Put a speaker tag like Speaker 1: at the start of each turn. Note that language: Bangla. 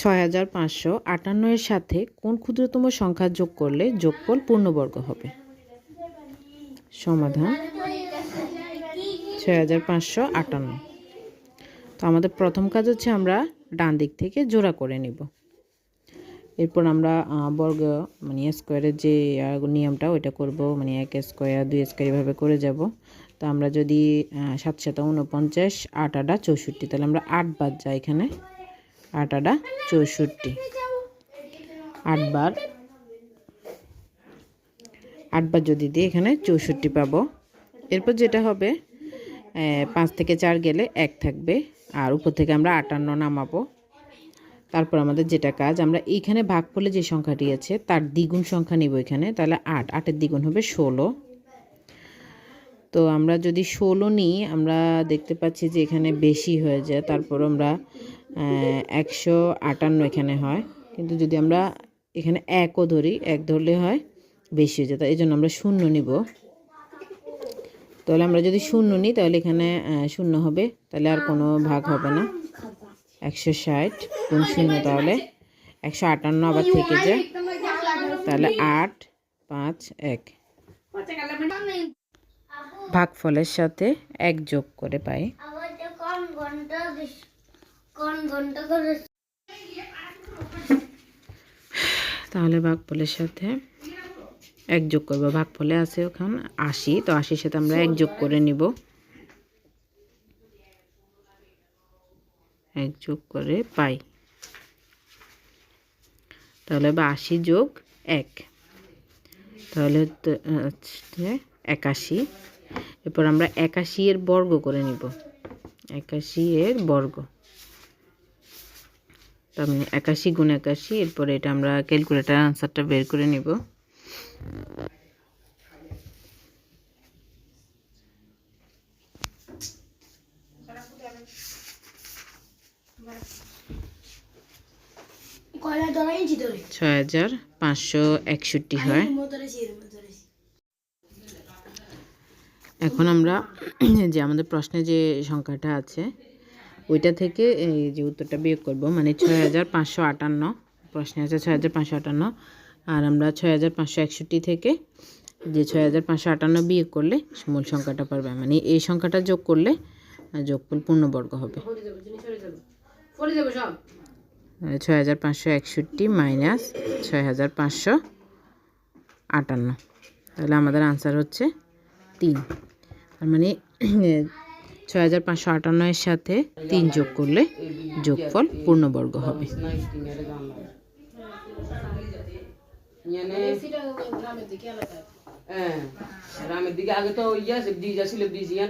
Speaker 1: ছয় হাজার পাঁচশো আটান্ন এর সাথে কোন ক্ষুদ্রতম সংখ্যা যোগ করলে যোগফল পূর্ণবর্গ হবে? সমাধান ছয় হাজার পাঁচশো আটান্ন। তো আমাদের প্রথম কাজ হচ্ছে আমরা ডান দিক থেকে জোড়া করে নিব। এরপর আমরা বর্গ মানে স্কোয়ারের যে নিয়মটা, ওইটা করব মানে এক স্কোয়ার দুই স্কোয়ার এভাবে করে যাব। তো আমরা যদি সাত সাত উনপঞ্চাশ আট আটা চৌষট্টি, তাহলে আমরা আট বাদ যাই এখানে। আট আটা চৌষট্টি। আটবার। আটবার যদি দিই এখানে চৌষট্টি পাবো। এরপর যেটা হবে পাঁচ থেকে চার গেলে এক থাকবে। আর উপর থেকে আমরা আটান্ন নামাবো। তারপর আমাদের যেটা কাজ, আমরা এইখানে ভাগ করলে যে সংখ্যাটি আছে, তার দ্বিগুণ সংখ্যা নিব এখানে। তাহলে আট, আটের দ্বিগুণ হবে ষোলো। তো আমরা যদি ষোলো নিই, আমরা দেখতে পাচ্ছি যে এখানে বেশি হয়ে যায়। তারপর আমরা একশো আটান্ন এখানে হয়। কিন্তু যদি আমরা এখানে একও ধরি এক ধরলে হয় বেশি হয়ে যায়। তাই এই জন্য আমরা শূন্য নিব। তাহলে আমরা যদি শূন্য নিই তাহলে এখানে শূন্য হবে। তাহলে আর কোনো ভাগ হবে না। একশো ষাট কোন শূন্য তাহলে একশো আটান্ন আবার থেকে যায়। তাহলে আট পাঁচ এক। ভাগফলের সাথে এক যোগ করে পাই
Speaker 2: আমাদের কোন ঘণ্টা দিস- কোন ঘণ্টা করে
Speaker 1: তাহলে ভাগফলের সাথে এক যোগ করব। ভাগফলে আছে ওখান আশি, তো আশির সাথে আমরা এক যোগ করে নিব। এক যোগ করে পাই। তাহলে বা আশি যোগ এক। তাহলে হচ্ছে একাশি। এরপর আমরা একাশি এর বর্গ করে নিব। একাশি এর বর্গ। মানে একাশি গুণ একাশি এরপরে এটা আমরা ক্যালকুলেটার আনসারটা বের করে নিব। ছয় হাজার পাঁচশো একষট্টি হয়। এখন আমরা যে আমাদের প্রশ্নে যে সংখ্যাটা আছে ওইটা থেকে এই যে উত্তরটা বিয়োগ করব মানে ছয় হাজার পাঁচশো আটান্ন প্রশ্নে আছে ছয় হাজার পাঁচশো আটান্ন আর আমরা ছয় হাজার পাঁচশো একষট্টি থেকে যে ছয় হাজার পাঁচশো আটান্ন বিয়োগ করলে মূল সংখ্যাটা পারবে মানে এই সংখ্যাটা যোগ করলে যোগফল পূর্ণবর্গ হবে। মানে ছয় হাজার পাঁচশো একষট্টি মাইনাস ছয় হাজার পাঁচশো আটান্ন তাহলে আমাদের আনসার হচ্ছে তিন তার মানে ছয় হাজার পাঁচশো সাথে তিন যোগ করলে যোগফল পূর্ণবর্গ হবে।
Speaker 3: হ্যাঁ দিকে